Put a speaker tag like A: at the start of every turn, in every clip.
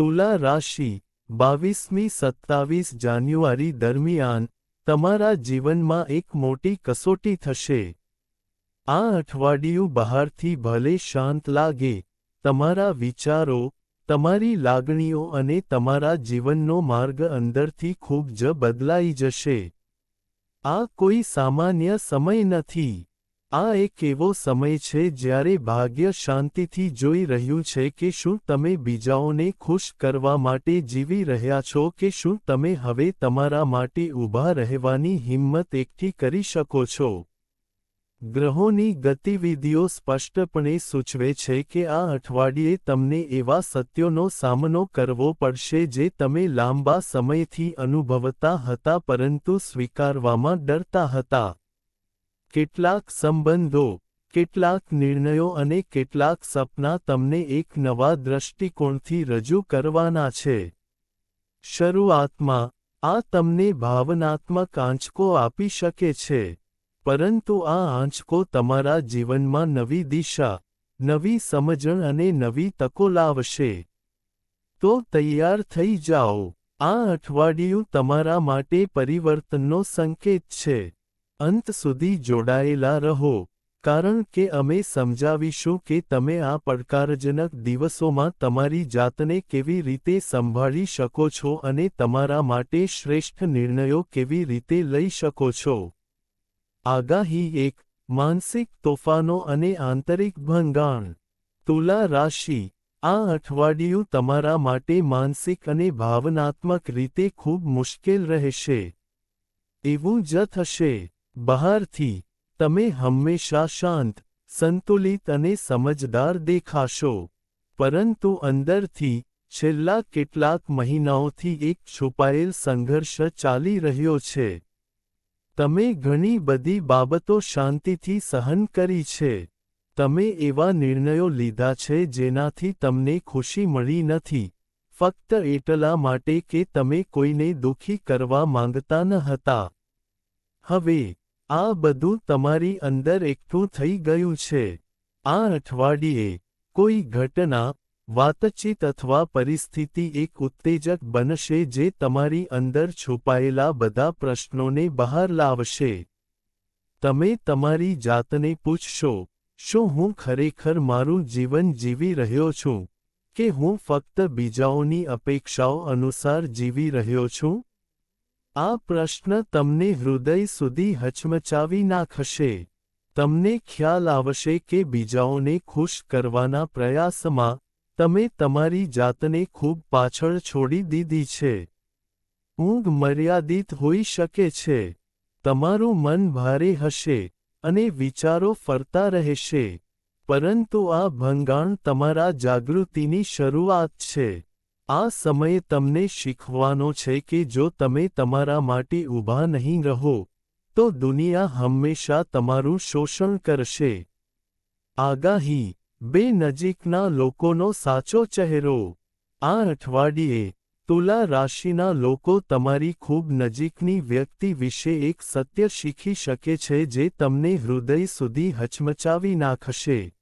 A: તુલા રાશિ, બાવીસમી સત્તાવીસ જાન્યુઆરી દરમિયાન તમારા જીવનમાં એક મોટી કસોટી થશે. આ અઠવાડિયું બહારથી ભલે શાંત લાગે, તમારા વિચારો, તમારી લાગણીઓ અને તમારા જીવનનો માર્ગ અંદરથી ખૂબ જ બદલાઈ જશે. આ કોઈ સામાન્ય સમય નથી. આ એક એવો સમય છે જ્યારે ભાગ્ય શાંતિથી જોઈ રહ્યું છે કે શું તમે બીજાઓને ખુશ કરવા માટે જીવી રહ્યા છો કે શું તમે હવે તમારા માટે ઊભા રહેવાની હિંમત એકઠી કરી શકો છો. ગ્રહોની ગતિવિધિઓ સ્પષ્ટપણે સૂચવે છે કે આ અઠવાડિયે તમને એવા સત્યોનો સામનો કરવો પડશે જે તમે લાંબા સમયથી અનુભવતા હતા પરંતુ સ્વીકારવામાં ડરતા હતા. કેટલાક સંબંધો, કેટલાક નિર્ણયો અને કેટલાક સપના તમને એક નવા દૃષ્ટિકોણથી રજૂ કરવાના છે. શરૂઆતમાં, આ તમને ભાવનાત્મક આંચકો આપી શકે છે, પરંતુ આ આંચકો તમારા જીવનમાં નવી દિશા, નવી સમજણ અને નવી તકો લાવશે. તો તૈયાર થઈ જાઓ. આ અઠવાડિયું તમારા માટે પરિવર્તનનો સંકેત છે. અંત સુધી જોડાયેલા રહો, કારણ કે અમે સમજાવીશું કે તમે આ પડકારજનક દિવસોમાં તમારી જાતને કેવી રીતે સંભાળી શકો છો અને તમારા માટે શ્રેષ્ઠ નિર્ણયો કેવી રીતે લઈ શકો છો. આગાહી એક, માનસિક તોફાનો અને આંતરિક ભંગાણ. તુલા રાશિ, આ અઠવાડિયું તમારા માટે માનસિક અને ભાવનાત્મક રીતે ખૂબ મુશ્કેલ રહેશે. એવું જ થશે. બહારથી તમે હંમેશા શાંત, સંતુલિત અને સમજદાર દેખાશો. પરંતુ અંદરથી છેલ્લા કેટલાક મહિનાઓથી એક છુપાયેલ સંઘર્ષ ચાલી રહ્યો છે. તમે ઘણી બધી બાબતો શાંતિથી સહન કરી છે. તમે એવા નિર્ણયો લીધા છે જેનાથી તમને ખુશી મળી નથી. ફક્ત એટલા માટે કે તમે કોઈને દુઃખી કરવા માંગતા ન હતા. હવે આ બધું તમારી અંદર એકઠું થઈ ગયું છે. આ અઠવાડિયે કોઈ ઘટના, વાતચીત અથવા પરિસ્થિતિ એક ઉત્તેજક બનશે જે તમારી અંદર છુપાયેલા બધા પ્રશ્નોને બહાર લાવશે. તમે તમારી જાતને પૂછશો, શું હું ખરેખર મારું જીવન જીવી રહ્યો છું? કે હું ફક્ત બીજાઓની અપેક્ષાઓ અનુસાર જીવી રહ્યો છું? આ પ્રશ્ન તમને હૃદય સુધી હચમચાવી નાખશે. તમને ખ્યાલ આવશે કે બીજાઓને ખુશ કરવાના પ્રયાસમાં તમે તમારી જાતને ખૂબ પાછળ છોડી દીધી છે. ઊંઘ મર્યાદિત હોઈ શકે છે. તમારું મન ભારે હશે અને વિચારો ફરતા રહેશે. પરંતુ આ ભંગાણ તમારા જાગૃતિની શરૂઆત છે. આ સમયે તમને શીખવાનો છે કે જો તમે તમારા માટે ઊભા નહીં રહો, તો દુનિયા હંમેશા તમારું શોષણ કરશે. આગાહી, બે નજીકના લોકોનો સાચો ચહેરો. આ અઠવાડિયે, તુલા રાશિના લોકો તમારી ખૂબ નજીકની વ્યક્તિ વિશે એક સત્ય શીખી શકે છે જે તમને હૃદય સુધી હચમચાવી નાખશે.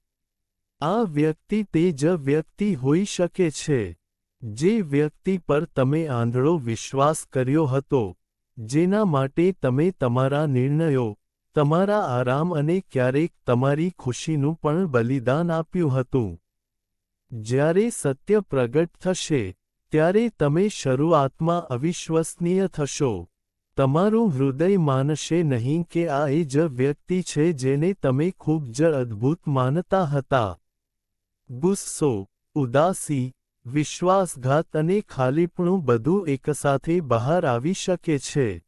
A: આ વ્યક્તિ તે જ વ્યક્તિ હોઈ શકે છે. જે વ્યક્તિ પર તમે આંધળો વિશ્વાસ કર્યો હતો, જેના માટે તમે તમારા નિર્ણયો, તમારા આરામ અને ક્યારેક તમારી ખુશીનું પણ બલિદાન આપ્યું હતું. જ્યારે સત્ય પ્રગટ થશે, ત્યારે તમે શરૂઆતમાં અવિશ્વસનીય થશો. તમારું હૃદય માનશે નહીં કે આ એ જ વ્યક્તિ છે જેને તમે ખૂબ જ અદ્ભુત માનતા હતા. ગુસ્સો, ઉદાસી વિશ્વાસઘાત અને ખાલીપણું બધું એકસાથે બહાર આવી શકે છે.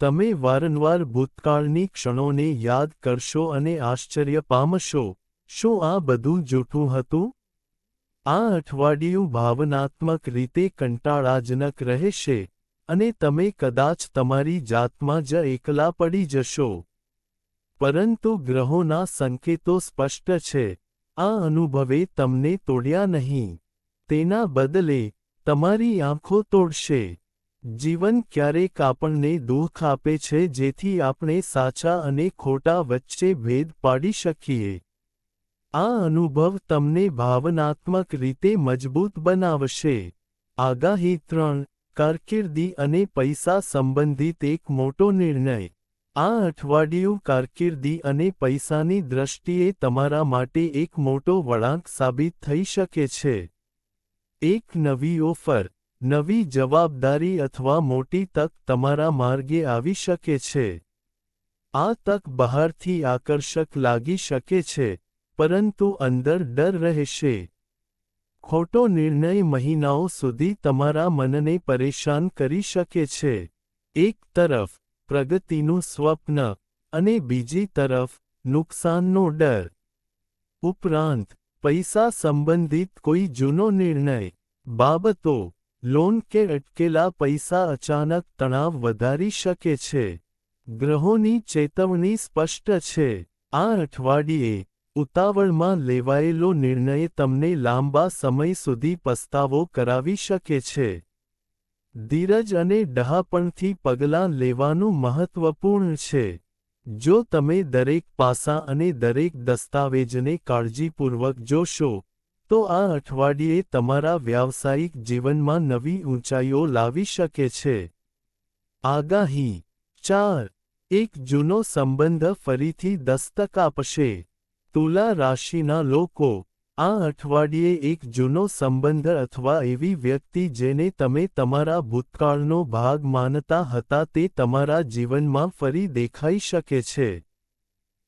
A: તમે વારંવાર ભૂતકાળની ક્ષણોને યાદ કરશો અને આશ્ચર્ય પામશો. શું આ બધું જૂઠું હતું? આ અઠવાડિયું ભાવનાત્મક રીતે કંટાળાજનક રહેશે, અને તમે કદાચ તમારી જાતમાં જ એકલા પડી જશો. પરંતુ ગ્રહોના સંકેતો સ્પષ્ટ છે. આ અનુભવે તમને તોડ્યા નહીં. તેના બદલે તમારી આંખો તોડશે. જીવન ક્યારેક આપણને દુઃખ આપે છે જેથી આપણે સાચા અને ખોટા વચ્ચે ભેદ પાડી શકીએ. આ અનુભવ તમને ભાવનાત્મક રીતે મજબૂત બનાવશે. આગાહી ત્રણ, કારકિર્દી અને પૈસા સંબંધિત એક મોટો નિર્ણય. આ અઠવાડિયું કારકિર્દી અને પૈસાની દ્રષ્ટિએ તમારા માટે એક મોટો વળાંક સાબિત થઈ શકે છે. એક નવી ઓફર, નવી જવાબદારી અથવા મોટી તક તમારા માર્ગે આવી શકે છે. આ તક બહારથી આકર્ષક લાગી શકે છે, પરંતુ અંદર ડર રહેશે. ખોટો નિર્ણય મહિનાઓ સુધી તમારા મનને પરેશાન કરી શકે છે. એક તરફ, પ્રગતિનું સ્વપ્ન, અને બીજી તરફ, નુકસાનનો ડર. ઉપરાંત પૈસા સંબંધિત કોઈ જૂનો નિર્ણય. બાબતો, લોન કે અટકેલા પૈસા અચાનક તણાવ વધારી શકે છે. ગ્રહોની ચેતવણી સ્પષ્ટ છે. આ અઠવાડિયે ઉતાવળમાં લેવાયેલો નિર્ણય તમને લાંબા સમય સુધી પસ્તાવો કરાવી શકે છે. ધીરજ અને ડહાપણથી પગલાં લેવાનું મહત્વપૂર્ણ છે. જો તમે દરેક પાસા અને દરેક દસ્તાવેજને કાળજીપૂર્વક જોશો, તો આ અઠવાડિયે તમારા વ્યાવસાયિક જીવનમાં નવી ઊંચાઈઓ લાવી શકે છે. આગાહી, ચાર, એક જૂનો સંબંધ ફરીથી દસ્તક આપશે. તુલા રાશિના લોકો આ અઠવાડિયે એક જૂનો સંબંધ અથવા એવી વ્યક્તિ જેને તમે તમારા ભૂતકાળનો ભાગ માનતા હતા તે તમારા જીવનમાં ફરી દેખાઈ શકે છે.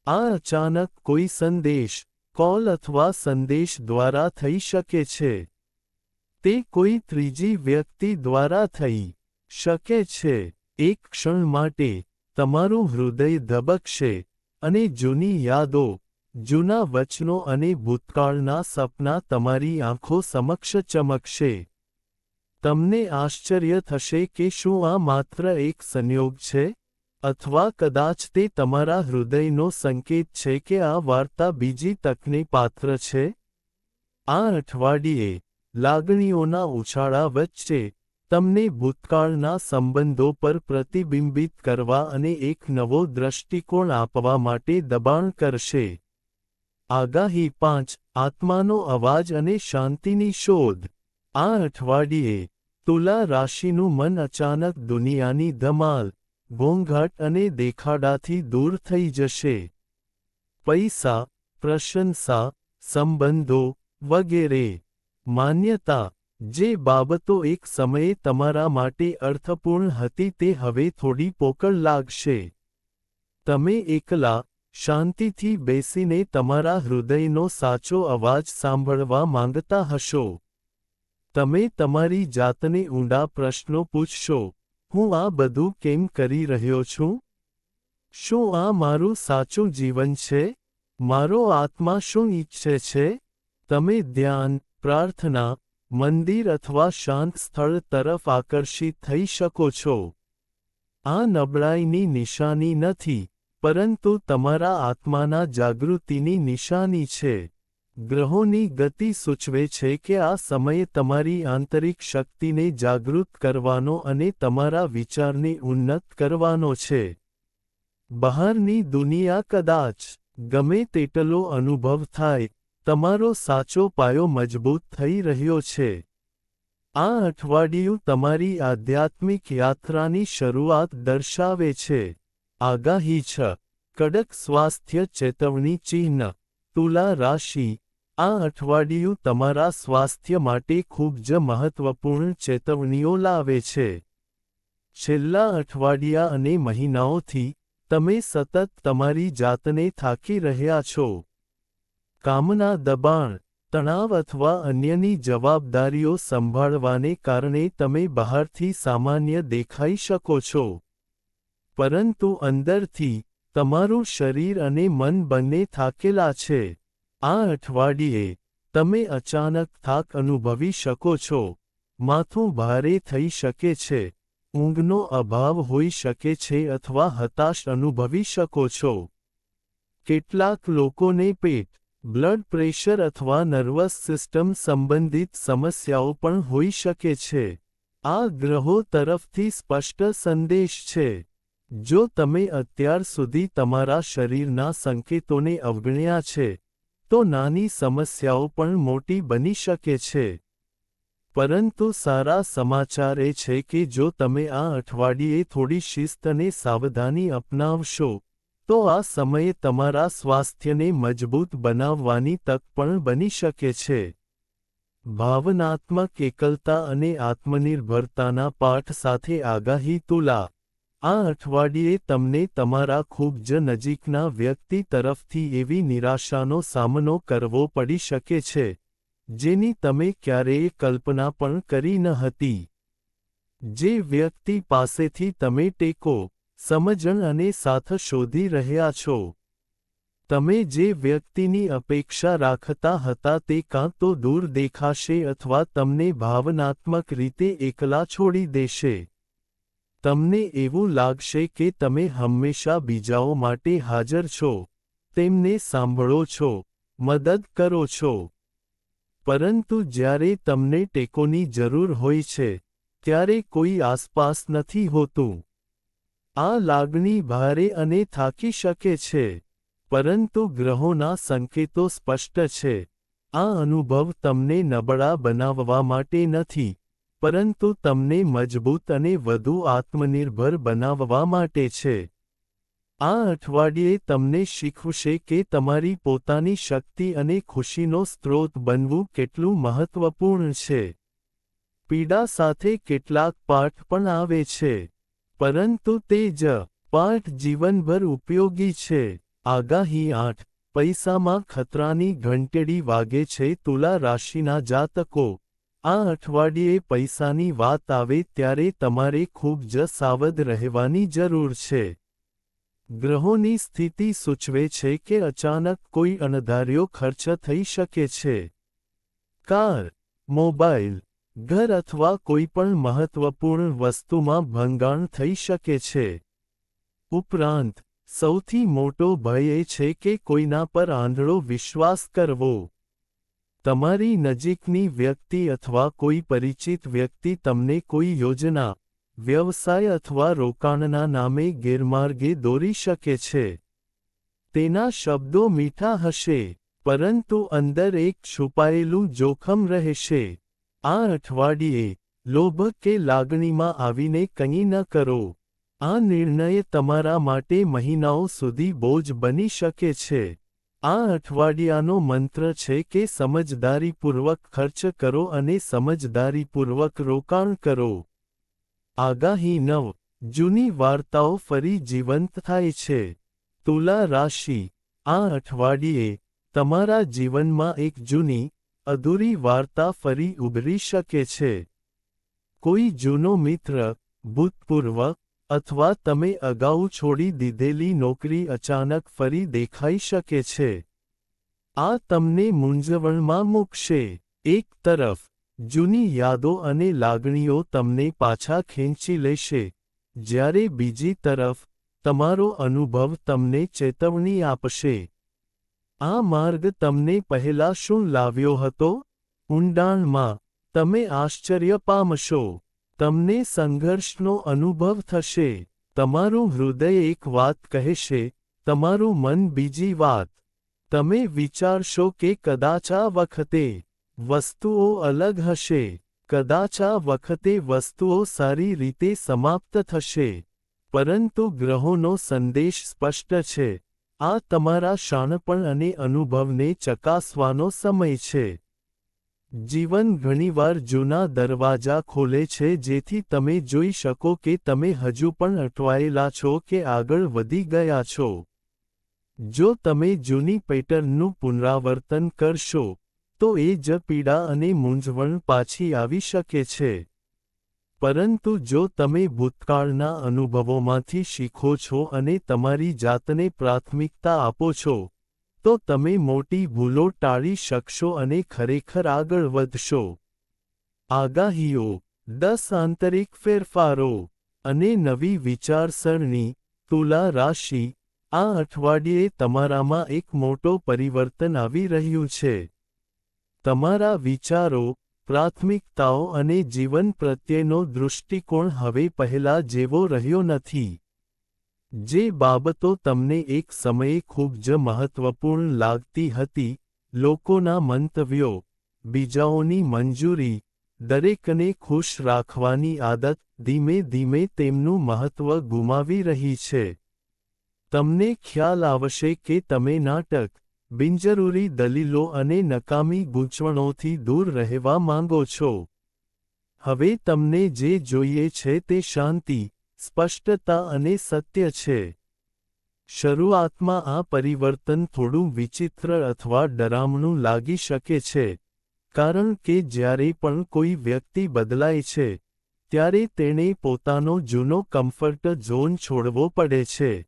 A: આ અચાનક કોઈ સંદેશ, કોલ અથવા સંદેશ દ્વારા થઈ શકે છે. તે કોઈ ત્રીજી વ્યક્તિ દ્વારા થઈ શકે છે. એક ક્ષણ માટે તમારું હૃદય ધબકશે અને જૂની યાદો જૂના વચનો અને ભૂતકાળના સપના તમારી આંખો સમક્ષ ચમકશે. તમને આશ્ચર્ય થશે કે શું આ માત્ર એક સંયોગ છે, અથવા કદાચ તે તમારા હૃદયનો સંકેત છે કે આ વાર્તા બીજી તકને પાત્ર છે? આ અઠવાડિયે, લાગણીઓના ઉછાળા વચ્ચે, તમને ભૂતકાળના સંબંધો પર પ્રતિબિંબિત કરવા અને એક નવો દ્રષ્ટિકોણ આપવા માટે દબાણ કરશે. આગાહી પાંચ, આત્માનો અવાજ અને શાંતિની શોધ. આ અઠવાડિયે, તુલા રાશિનું મન અચાનક દુનિયાની ધમાલ, ઘોંઘાટ અને દેખાડાથી દૂર થઈ જશે. પૈસા, પ્રશંસા, સંબંધો વગેરે. માન્યતા, જે બાબતો એક સમયે તમારા માટે અર્થપૂર્ણ હતી તે હવે થોડી પોકળ લાગશે. તમે એકલા શાંતિથી બેસીને તમારા હૃદયનો સાચો અવાજ સાંભળવા માંગતા હશો. તમે તમારી જાતને ઊંડા પ્રશ્નો પૂછશો. હું આ બધું કેમ કરી રહ્યો છું? શું આ મારું સાચું જીવન છે? મારો આત્મા શું ઈચ્છે છે? તમે ધ્યાન, પ્રાર્થના, મંદિર અથવા શાંત સ્થળ તરફ આકર્ષિત થઈ શકો છો. આ નબળાઈની નિશાની નથી. પરંતુ તમારા આત્માના જાગૃતિની નિશાની છે. ગ્રહોની ગતિ સૂચવે છે કે આ સમયે તમારી આંતરિક શક્તિને જાગૃત કરવાનો અને તમારા વિચારને ઉન્નત કરવાનો છે. બહારની દુનિયા કદાચ ગમે તેટલો અનુભવ થાય, તમારો સાચો પાયો મજબૂત થઈ રહ્યો છે. આ અઠવાડિયું તમારી આધ્યાત્મિક યાત્રાની શરૂઆત દર્શાવે છે. આગાહી છ. કડક સ્વાસ્થ્ય ચેતવણી ચિહ્ન. તુલા રાશિ. આ અઠવાડિયું તમારા સ્વાસ્થ્ય માટે ખૂબ જ મહત્વપૂર્ણ ચેતવણીઓ લાવે છે. છેલ્લા અઠવાડિયા અને મહિનાઓથી તમે સતત તમારી જાતને થાકી રહ્યા છો. કામના દબાણ, તણાવ અથવા અન્યની જવાબદારીઓ સંભાળવાને કારણે તમે બહારથી સામાન્ય દેખાઈ શકો છો. પરંતુ અંદરથી, તમારું શરીર અને મન બંને થાકેલા છે. આ અઠવાડિયે, તમે અચાનક થાક અનુભવી શકો છો. માથું ભારે થઈ શકે છે. ઊંઘનો અભાવ હોઈ શકે છે અથવા હતાશ અનુભવી શકો છો. કેટલાક લોકોને પેટ, બ્લડ પ્રેશર અથવા નર્વસ સિસ્ટમ સંબંધિત સમસ્યાઓ પણ હોઈ શકે છે. આ ગ્રહો તરફથી સ્પષ્ટ સંદેશ છે. જો તમે અત્યાર સુધી તમારા શરીરના સંકેતોને અવગણ્યા છે, તો નાની સમસ્યાઓ પણ મોટી બની શકે છે. પરંતુ સારા સમાચાર એ છે કે જો તમે આ અઠવાડિયે થોડી શિસ્ત અને સાવધાની અપનાવશો, તો આ સમયે તમારા સ્વાસ્થ્યને મજબૂત બનાવવાની તક પણ બની શકે છે. ભાવનાત્મક એકલતા અને આત્મનિર્ભરતાના પાઠ સાથે આગાહી તુલા. આ અઠવાડિયે તમને તમારા ખૂબ જ નજીકના વ્યક્તિ તરફથી એવી નિરાશાનો સામનો કરવો પડી શકે છે, જેની તમે ક્યારેય કલ્પના પણ કરી ન હતી. જે વ્યક્તિ પાસેથી તમે ટેકો, સમજણ અને સાથ શોધી રહ્યા છો. તમે જે વ્યક્તિની અપેક્ષા રાખતા હતા તે કાં તો દૂર દેખાશે અથવા તમને ભાવનાત્મક રીતે એકલા છોડી દેશે. તમને એવું લાગશે કે તમે હંમેશા બીજાઓ માટે હાજર છો, તેમને સાંભળો છો, મદદ કરો છો. પરંતુ જ્યારે તમને ટેકોની જરૂર હોય છે, ત્યારે કોઈ આસપાસ નથી હોતું. આ લાગણી ભારે અને થાકી શકે છે, પરંતુ ગ્રહોના સંકેતો સ્પષ્ટ છે. આ અનુભવ તમને નબળા બનાવવા માટે નથી. પરંતુ તમને મજબૂત અને વધુ આત્મનિર્ભર બનાવવા માટે છે. આ અઠવાડિયે તમને શીખવશે કે તમારી પોતાની શક્તિ અને ખુશીનો સ્ત્રોત બનવું કેટલું મહત્વપૂર્ણ છે. પીડા સાથે કેટલાક પાઠ પણ આવે છે. પરંતુ તે જ પાઠ જીવનભર ઉપયોગી છે. આગાહી આઠ, પૈસામાં ખતરાની ઘંટેડી વાગે છે. તુલા રાશિના જાતકો આ અઠવાડિયે પૈસાની વાત આવે ત્યારે તમારે ખૂબ જ સાવધ રહેવાની જરૂર છે. ગ્રહોની સ્થિતિ સૂચવે છે કે અચાનક કોઈ અણધાર્યો ખર્ચ થઈ શકે છે. કાર, મોબાઈલ, ઘર અથવા કોઈ પણ મહત્વપૂર્ણ વસ્તુમાં ભંગાણ થઈ શકે છે. ઉપરાંત, સૌથી મોટો ભય એ છે કે કોઈના પર આંધળો વિશ્વાસ કરવો. તમારી નજીકની વ્યક્તિ અથવા કોઈ પરિચિત વ્યક્તિ તમને કોઈ યોજના, વ્યવસાય અથવા રોકાણના નામે ગેરમાર્ગે દોરી શકે છે. તેના શબ્દો મીઠા હશે, પરંતુ અંદર એક છુપાયેલું જોખમ રહેશે. આ અઠવાડિયે, લોભ કે લાગણીમાં આવીને કંઈ ન કરો. આ નિર્ણય તમારા માટે મહિનાઓ સુધી બોજ બની શકે છે. આ અઠવાડિયાનો મંત્ર છે કે સમજદારીપૂર્વક ખર્ચ કરો અને સમજદારીપૂર્વક રોકાણ કરો. આગાહી નવ. જૂની વાર્તાઓ ફરી જીવંત થાય છે. તુલા રાશિ. આ અઠવાડિયે તમારા જીવનમાં એક જૂની, અધૂરી વાર્તા ફરી ઉભરી શકે છે. કોઈ જૂનો મિત્ર, ભૂતપૂર્વ અથવા તમે અગાઉ છોડી દીધેલી નોકરી અચાનક ફરી દેખાઈ શકે છે. આ તમને મૂંઝવણમાં મૂકશે. એક તરફ, જૂની યાદો અને લાગણીઓ તમને પાછા ખેંચી લેશે. જ્યારે બીજી તરફ, તમારો અનુભવ તમને ચેતવણી આપશે. આ માર્ગ તમને પહેલા શું લાવ્યો હતો? ઊંડાણમાં, તમે આશ્ચર્ય પામશો. તમને સંઘર્ષનો અનુભવ થશે. તમારું હૃદય એક વાત કહેશે, તમારું મન બીજી વાત. તમે વિચારશો કે કદાચ આ વખતે વસ્તુઓ અલગ હશે, કદાચ આ વખતે વસ્તુઓ સારી રીતે સમાપ્ત થશે. પરંતુ ગ્રહોનો સંદેશ સ્પષ્ટ છે. આ તમારા શાણપણ અને અનુભવને ચકાસવાનો સમય છે. જીવન ઘણીવાર જૂના દરવાજા ખોલે છે જેથી તમે જોઈ શકો કે તમે હજુ પણ અટવાયેલા છો કે આગળ વધી ગયા છો. જો તમે જૂની પેટર્નનું પુનરાવર્તન કરશો, તો એ જ પીડા અને મૂંઝવણ પાછી આવી શકે છે. પરંતુ જો તમે ભૂતકાળના અનુભવોમાંથી શીખો છો અને તમારી જાતને પ્રાથમિકતા આપો છો તો તમે મોટી ભૂલો ટાળી શકશો અને ખરેખર આગળ વધશો. આગાહીઓ, દસ આંતરિક ફેરફારો અને નવી વિચારસરણી, તુલા રાશિ, આ અઠવાડિયે તમારામાં એક મોટો પરિવર્તન આવી રહ્યું છે. તમારા વિચારો, પ્રાથમિકતાઓ અને જીવન પ્રત્યેનો દૃષ્ટિકોણ હવે પહેલા જેવો રહ્યો નથી. જે બાબતો તમને એક સમયે ખૂબ જ મહત્વપૂર્ણ લાગતી હતી, લોકોના મંતવ્યો, બીજાઓની મંજૂરી, દરેકને ખુશ રાખવાની આદત ધીમે ધીમે તેમનું મહત્વ ગુમાવી રહી છે. તમને ખ્યાલ આવશે કે તમે નાટક, બિનજરૂરી દલીલો અને નકામી ગૂંચવણોથી દૂર રહેવા માંગો છો. હવે તમને જે જોઈએ છે તે શાંતિ સ્પષ્ટતા અને સત્ય છે. શરૂઆતમાં આ પરિવર્તન થોડું વિચિત્ર અથવા ડરામણું લાગી શકે છે, કારણ કે જ્યારે પણ કોઈ વ્યક્તિ બદલાય છે, ત્યારે તેણે પોતાનો જૂનો કમ્ફર્ટ ઝોન છોડવો પડે છે.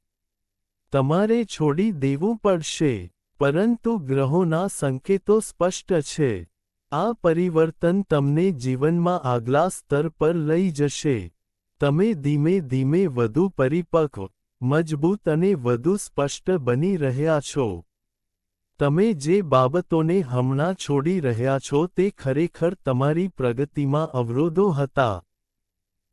A: તમારે છોડી દેવું પડશે, પરંતુ ગ્રહોના સંકેતો સ્પષ્ટ છે. આ પરિવર્તન તમને જીવનમાં આગલા સ્તર પર લઈ જશે. તમે ધીમે ધીમે વધુ પરિપક્વ, મજબૂત અને વધુ સ્પષ્ટ બની રહ્યા છો. તમે જે બાબતોને હમણાં છોડી રહ્યા છો તે ખરેખર તમારી પ્રગતિમાં અવરોધો હતા.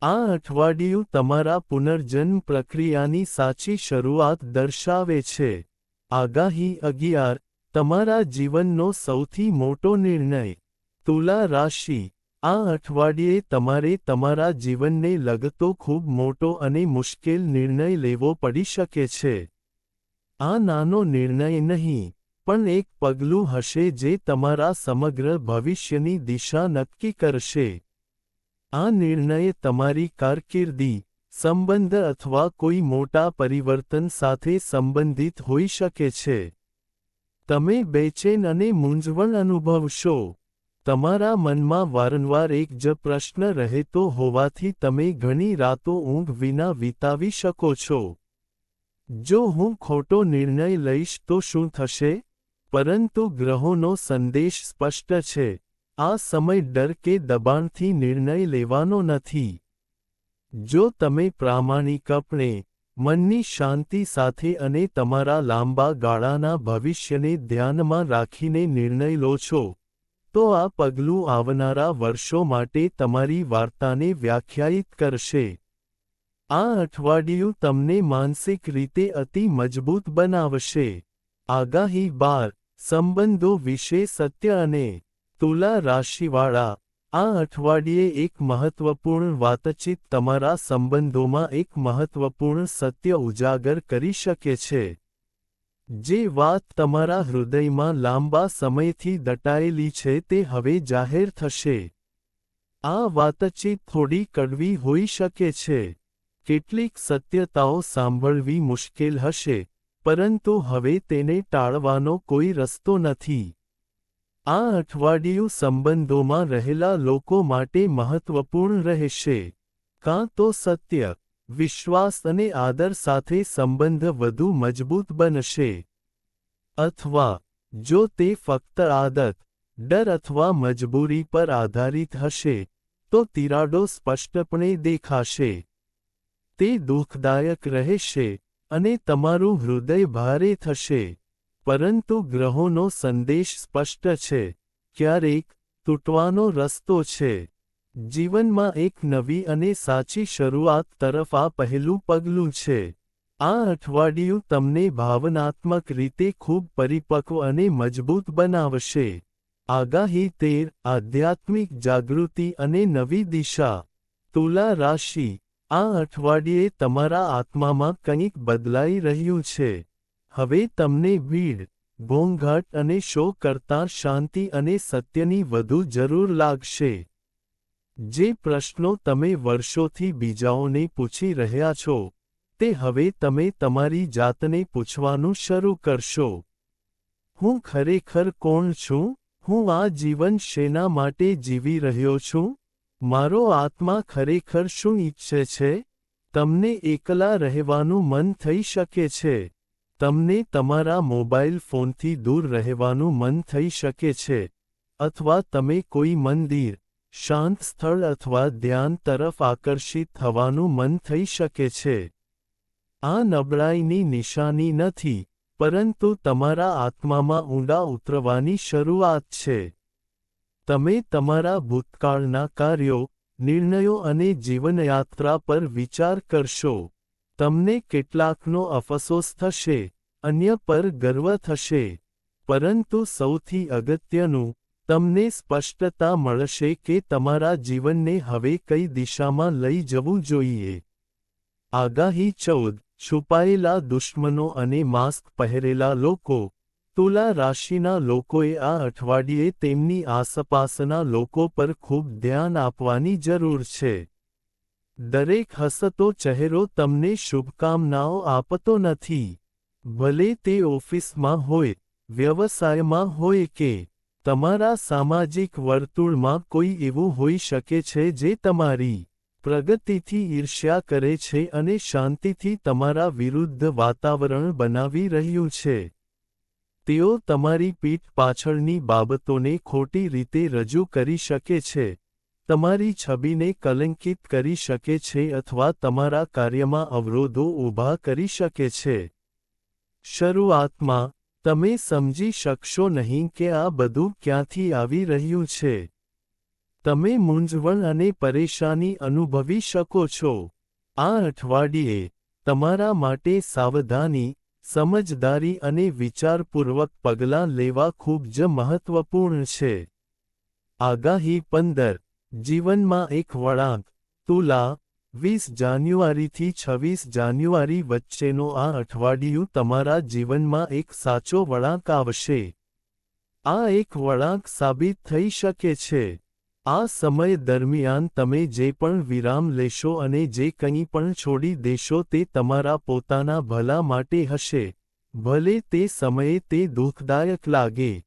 A: આ અઠવાડિયું તમારા પુનર્જન્મ પ્રક્રિયાની સાચી શરૂઆત દર્શાવે છે. આગાહી અગિયાર, તમારા જીવનનો સૌથી મોટો નિર્ણય, તુલા રાશિ. આ અઠવાડિયે તમારે તમારા જીવનને લગતો ખૂબ મોટો અને મુશ્કેલ નિર્ણય લેવો પડી શકે છે. આ નાનો નિર્ણય નહીં, પણ એક પગલું હશે જે તમારા સમગ્ર ભવિષ્યની દિશા નક્કી કરશે. આ નિર્ણય તમારી કારકિર્દી, સંબંધ અથવા કોઈ મોટા પરિવર્તન સાથે સંબંધિત હોઈ શકે છે. તમે બેચેન અને મૂંઝવણ અનુભવશો. તમારા મનમાં વારંવાર એક જ પ્રશ્ન રહેતો હોવાથી તમે ઘણી રાતો ઊંઘ વિના વિતાવી શકો છો. જો હું ખોટો નિર્ણય લઈશ તો શું થશે? પરંતુ ગ્રહોનો સંદેશ સ્પષ્ટ છે. આ સમય ડર કે દબાણથી નિર્ણય લેવાનો નથી. જો તમે પ્રામાણિકપણે મનની શાંતિ સાથે અને તમારા લાંબા ગાળાના ભવિષ્યને ધ્યાનમાં રાખીને નિર્ણય લો છો તો આ પગલું આવનારા વર્ષો માટે તમારી વાર્તાને વ્યાખ્યાયિત કરશે. આ અઠવાડિયું તમને માનસિક રીતે અતિ મજબૂત બનાવશે. આગાહી બાર, સંબંધો વિશે સત્ય અને તુલા રાશિવાળા. આ અઠવાડિયે એક મહત્વપૂર્ણ વાતચીત તમારા સંબંધોમાં એક મહત્વપૂર્ણ સત્ય ઉજાગર કરી શકે છે. જે વાત તમારા હૃદયમાં લાંબા સમયથી દટાયેલી છે તે હવે જાહેર થશે. આ વાતચીત થોડી કડવી હોઈ શકે છે. કેટલીક સત્યતાઓ સાંભળવી મુશ્કેલ હશે, પરંતુ હવે તેને ટાળવાનો કોઈ રસ્તો નથી. આ અઠવાડિયું સંબંધોમાં રહેલા લોકો માટે મહત્વપૂર્ણ રહેશે. કાં તો સત્ય વિશ્વાસ અને આદર સાથે સંબંધ વધુ મજબૂત બનશે. અથવા, જો તે ફક્ત આદત, ડર અથવા મજબૂરી પર આધારિત હશે, તો તિરાડો સ્પષ્ટપણે દેખાશે. તે દુઃખદાયક રહેશે અને તમારું હૃદય ભારે થશે. પરંતુ ગ્રહોનો સંદેશ સ્પષ્ટ છે. ક્યારેક, તૂટવાનો રસ્તો છે. જીવનમાં એક નવી અને સાચી શરૂઆત તરફ આ પહેલું પગલું છે. આ અઠવાડિયું તમને ભાવનાત્મક રીતે ખૂબ પરિપક્વ અને મજબૂત બનાવશે. આગાહી તેર, આધ્યાત્મિક જાગૃતિ અને નવી દિશા. તુલા રાશિ. આ અઠવાડિયે તમારા આત્મામાં કંઈક બદલાઈ રહ્યું છે. હવે તમને ભીડ, ઘોંઘાટ અને શો કરતાં શાંતિ અને સત્યની વધુ જરૂર લાગશે. જે પ્રશ્નો તમે વર્ષોથી બીજાઓને પૂછી રહ્યા છો, તે હવે તમે તમારી જાતને પૂછવાનું શરૂ કરશો. હું ખરેખર કોણ છું? હું આ જીવન શેના માટે જીવી રહ્યો છું? મારો આત્મા ખરેખર શું ઈચ્છે છે? તમને એકલા રહેવાનું મન થઈ શકે છે? તમને તમારા મોબાઈલ ફોનથી દૂર રહેવાનું મન થઈ શકે છે? અથવા તમે કોઈ મંદિર શાંત સ્થળ અથવા ધ્યાન તરફ આકર્ષિત થવાનું મન થઈ શકે છે. આ નબળાઈની નિશાની નથી, પરંતુ તમારા આત્મામાં ઊંડા ઉતરવાની શરૂઆત છે. તમે તમારા ભૂતકાળના કાર્યો, નિર્ણયો અને જીવનયાત્રા પર વિચાર કરશો. તમને કેટલાકનો અફસોસ થશે, અન્ય પર ગર્વ થશે. પરંતુ સૌથી અગત્યનું તમને સ્પષ્ટતા મળશે કે તમારા જીવનને હવે કઈ દિશામાં લઈ જવું જોઈએ. આગાહી ચૌદ, છુપાયેલા દુશ્મનો અને માસ્ક પહેરેલા લોકો. તુલા રાશિના લોકોએ આ અઠવાડિયે તેમની આસપાસના લોકો પર ખૂબ ધ્યાન આપવાની જરૂર છે. દરેક હસતો ચહેરો તમને શુભકામનાઓ આપતો નથી. ભલે તે ઓફિસમાં હોય, વ્યવસાયમાં હોય કે તમારા સામાજિક વર્તુળમાં કોઈ એવું હોઈ શકે છે જે તમારી પ્રગતિથી ઈર્ષ્યા કરે છે અને શાંતિથી તમારા વિરુદ્ધ વાતાવરણ બનાવી રહ્યું છે. તેઓ તમારી પીઠ પાછળની બાબતોને ખોટી રીતે રજૂ કરી શકે છે. તમારી છબીને કલંકિત કરી શકે છે અથવા તમારા કાર્યમાં અવરોધો ઊભા કરી શકે છે. શરૂઆતમાં તમે સમજી શકશો નહીં કે આ બધું ક્યાંથી આવી રહ્યું છે. તમે મૂંઝવણ અને પરેશાની અનુભવી શકો છો. આ અઠવાડિયે તમારા માટે સાવધાની, સમજદારી અને વિચારપૂર્વક પગલાં લેવા ખૂબ જ મહત્વપૂર્ણ છે. આગાહી પંદર, જીવનમાં એક વળાંક, તુલા વીસ જાન્યુઆરીથી છવ્વીસ જાન્યુઆરી વચ્ચેનો આ અઠવાડિયું તમારા જીવનમાં એક સાચો વળાંક આવશે. આ એક વળાંક સાબિત થઈ શકે છે. આ સમય દરમિયાન તમે જે પણ વિરામ લેશો અને જે કંઈ પણ છોડી દેશો તે તમારા પોતાના ભલા માટે હશે. ભલે તે સમયે તે દુઃખદાયક લાગે.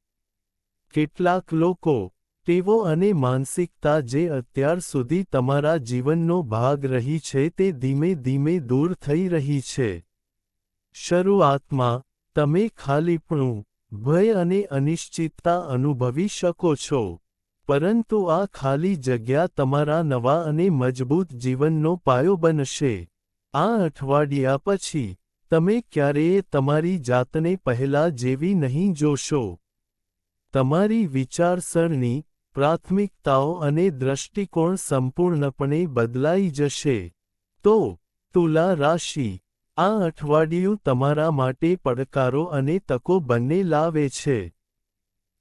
A: કેટલાક લોકો ટેવો અને માનસિકતા જે અત્યાર સુધી તમારા જીવનનો ભાગ રહી છે તે ધીમે ધીમે દૂર થઈ રહી છે. શરૂઆતમાં, તમે ખાલીપણું, ભય અને અનિશ્ચિતતા અનુભવી શકો છો, પરંતુ આ ખાલી જગ્યા તમારા નવા અને મજબૂત જીવનનો પાયો બનશે. આ અઠવાડિયા પછી, તમે ક્યારેય તમારી જાતને પહેલા જેવી નહીં જોશો. તમારી વિચારસરણી પ્રાથમિકતાઓ અને દ્રષ્ટિકોણ સંપૂર્ણપણે બદલાઈ જશે. તો, તુલા રાશિ. આ અઠવાડિયું તમારા માટે પડકારો અને તકો બંને લાવે છે.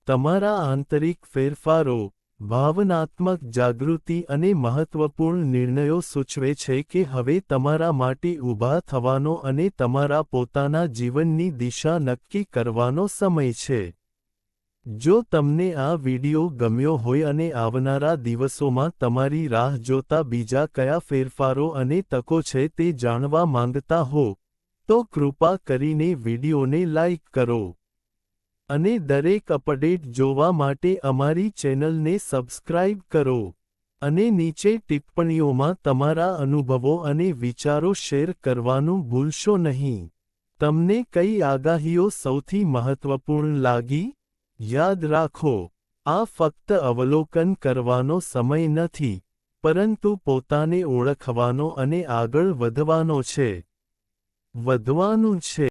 A: તમારા આંતરિક ફેરફારો, ભાવનાત્મક જાગૃતિ અને મહત્વપૂર્ણ નિર્ણયો સૂચવે છે કે હવે તમારા માટે ઊભા થવાનો અને તમારા પોતાના જીવનની દિશા નક્કી કરવાનો સમય છે. જો તમને આ વિડિયો ગમ્યો હોય અને આવનારા દિવસોમાં તમારી રાહ જોતા બીજા કયા ફેરફારો અને તકો છે તે જાણવા માંગતા હો, તો કૃપા કરીને વિડિયોને લાઇક કરો. અને દરેક અપડેટ જોવા માટે અમારી ચેનલને સબસ્ક્રાઇબ કરો. અને નીચે ટિપ્પણીઓમાં તમારા અનુભવો અને વિચારો શેર કરવાનું ભૂલશો નહીં. તમને કઈ આગાહીઓ સૌથી મહત્વપૂર્ણ લાગી? યાદ રાખો, આ ફક્ત અવલોકન કરવાનો સમય નથી, પરંતુ પોતાને ઓળખવાનો અને આગળ વધવાનો છે. વધવાનું છે.